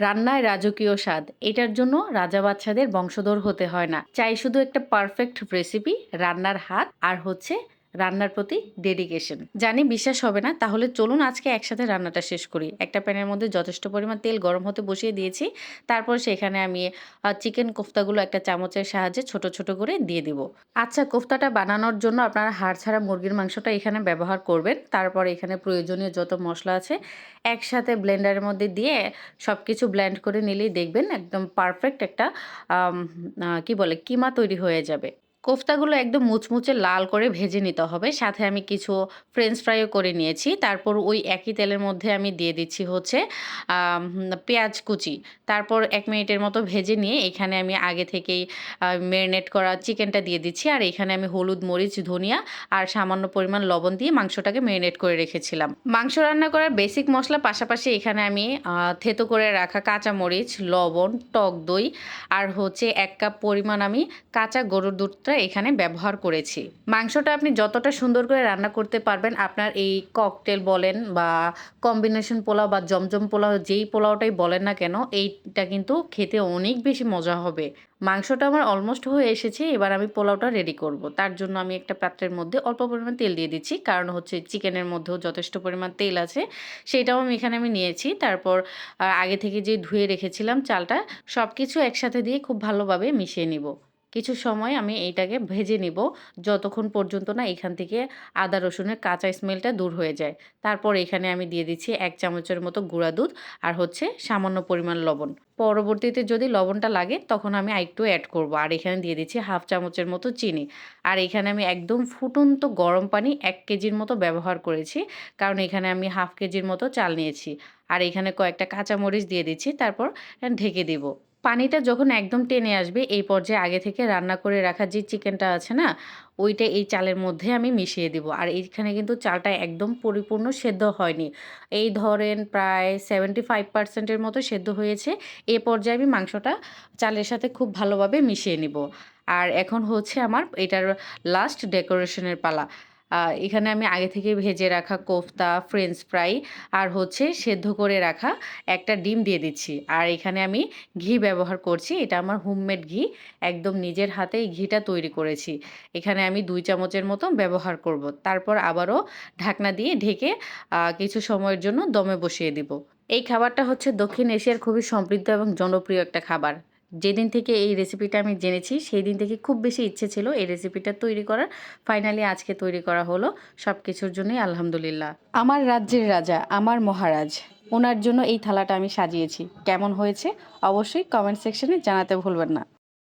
রান্নায় রাজকীয় স্বাদ। এটার জন্য রাজা বাচ্চাদের বংশধর হতে হয় না। চাই শুধু একটা পারফেক্ট রেসিপি রান্নার হাত, আর হচ্ছে রান্নার প্রতি ডেডিকেশন জানি বিশ্বাস হবে না, তাহলে চলুন আজকে একসাথে রান্নাটা শেষ করি। একটা প্যানের মধ্যে যথেষ্ট পরিমাণ তেল গরম হতে বসিয়ে দিয়েছি, তারপর সেখানে আমি চিকেন কোফতাগুলো একটা চামচের সাহায্যে ছোট ছোট করে দিয়ে দিব। আচ্ছা কোফতাটা বানানোর জন্য আপনারা হাড় ছাড়া মুরগির মাংসটা এখানে ব্যবহার করবেন। তারপর এখানে প্রয়োজনীয় যত মশলা আছে, একসাথে ব্লেন্ডারের মধ্যে দিয়ে সব কিছু ব্লেন্ড করে নিলেই দেখবেন একদম পারফেক্ট একটা কি বলে, কিমা তৈরি হয়ে যাবে। কোফতাগুলো একদম মুচমুচে লাল করে ভেজে নিতে হবে। সাথে আমি কিছু ফ্রেঞ্চ ফ্রাইও করে নিয়েছি। তারপর ওই একই তেলের মধ্যে আমি দিয়ে দিচ্ছি হচ্ছে পেঁয়াজ কুচি। তারপর এক মিনিটের মতো ভেজে নিয়ে এখানে আমি আগে থেকেই ম্যারিনেট করা চিকেনটা দিয়ে দিচ্ছি। আর এখানে আমি হলুদ, মরিচ, ধনিয়া আর সামান্য পরিমাণ লবণ দিয়ে মাংসটাকে ম্যারিনেট করে রেখেছিলাম। মাংস রান্না করার বেসিক মশলা পাশাপাশি এখানে আমি থেতো করে রাখা কাঁচা মরিচ লবণ, টক দই আর হচ্ছে এক কাপ পরিমাণ আমি কাঁচা গরুর দুধটা এখানে ব্যবহার করেছি। মাংসটা আপনি যতটা সুন্দর করে রান্না করতে পারবেন, আপনার এই ককটেল বলেন বা কম্বিনেশন পোলাও বা জমজম পোলাও যেই পোলাওটাই বলেন না কেন, এইটা কিন্তু খেতে অনেক বেশি মজা হবে। মাংসটা আমার অলমোস্ট হয়ে এসেছে, এবার আমি পোলাওটা রেডি করব। তার জন্য আমি একটা পাত্রের মধ্যে অল্প পরিমাণ তেল দিয়ে দিচ্ছি, কারণ হচ্ছে চিকেনের মধ্যেও যথেষ্ট পরিমাণ তেল আছে। সেটাও আমি এখানে আমি নিয়েছি। তারপর আগে থেকে যে ধুয়ে রেখেছিলাম চালটা সব কিছু একসাথে দিয়ে খুব ভালোভাবে মিশিয়ে নিব। কিছু সময় আমি এইটাকে ভেজে নিব। যতক্ষণ পর্যন্ত না এখান থেকে আদা রসুনের কাঁচা স্মেলটা দূর হয়ে যায়। তারপর এখানে আমি দিয়ে দিচ্ছি এক চামচের মতো গুঁড়া দুধ আর হচ্ছে সামান্য পরিমাণ লবণ। পরবর্তীতে যদি লবণটা লাগে, তখন আমি আরেকটু অ্যাড করব। আর এখানে দিয়ে দিচ্ছি হাফ চামচের মতো চিনি। আর এখানে আমি একদম ফুটন্ত গরম পানি এক কেজির মতো ব্যবহার করেছি। কারণ এখানে আমি হাফ কেজির মতো চাল নিয়েছি। আর এখানে কয়েকটা কাঁচামরিচ দিয়ে দিচ্ছি। তারপর ঢেকে দিব। পানিটা যখন একদম টেনে আসবে, এই পর্যায়ে আগে থেকে রান্না করে রাখা যে চিকেনটা আছে না, ওইটা এই চালের মধ্যে আমি মিশিয়ে দিব। আর এইখানে কিন্তু চালটা একদম পরিপূর্ণ সেদ্ধ হয়নি। এই ধরেন প্রায় সেভেন্টি ফাইভ পার্সেন্টের মতো সেদ্ধ হয়েছে। এই পর্যায়ে আমি মাংসটা চালের সাথে খুব ভালোভাবে মিশিয়ে নিব। আর এখন হচ্ছে আমার এটার লাস্ট ডেকোরেশনের পালা। এখানে আমি আগে থেকে ভেজে রাখা কোফতা ফ্রেঞ্চ ফ্রাই আর হচ্ছে সেদ্ধ করে রাখা একটা ডিম দিয়ে দিচ্ছি। আর এখানে আমি ঘি ব্যবহার করছি। এটা আমার হোমমেড ঘি। একদম নিজের হাতে এই ঘিটা তৈরি করেছি। এখানে আমি দুই চামচের মতো ব্যবহার করব। তারপর আবারও ঢাকনা দিয়ে ঢেকে কিছু সময়ের জন্য দমে বসিয়ে দিব। এই খাবারটা হচ্ছে দক্ষিণ এশিয়ার খুবই সমৃদ্ধ এবং জনপ্রিয় একটা খাবার। যেদিন থেকে এই রেসিপিটা আমি জেনেছি সেই দিন থেকে খুব বেশি ইচ্ছে ছিল এই রেসিপিটা তৈরি করার। ফাইনালি আজকে তৈরি করা হলো সব কিছুর জন্যই আলহামদুলিল্লাহ। আমার রাজ্যের রাজা, আমার মহারাজ, ওনার জন্য এই থালাটা আমি সাজিয়েছি। কেমন হয়েছে? অবশ্যই কমেন্ট সেকশনে জানাতে ভুলবেন না।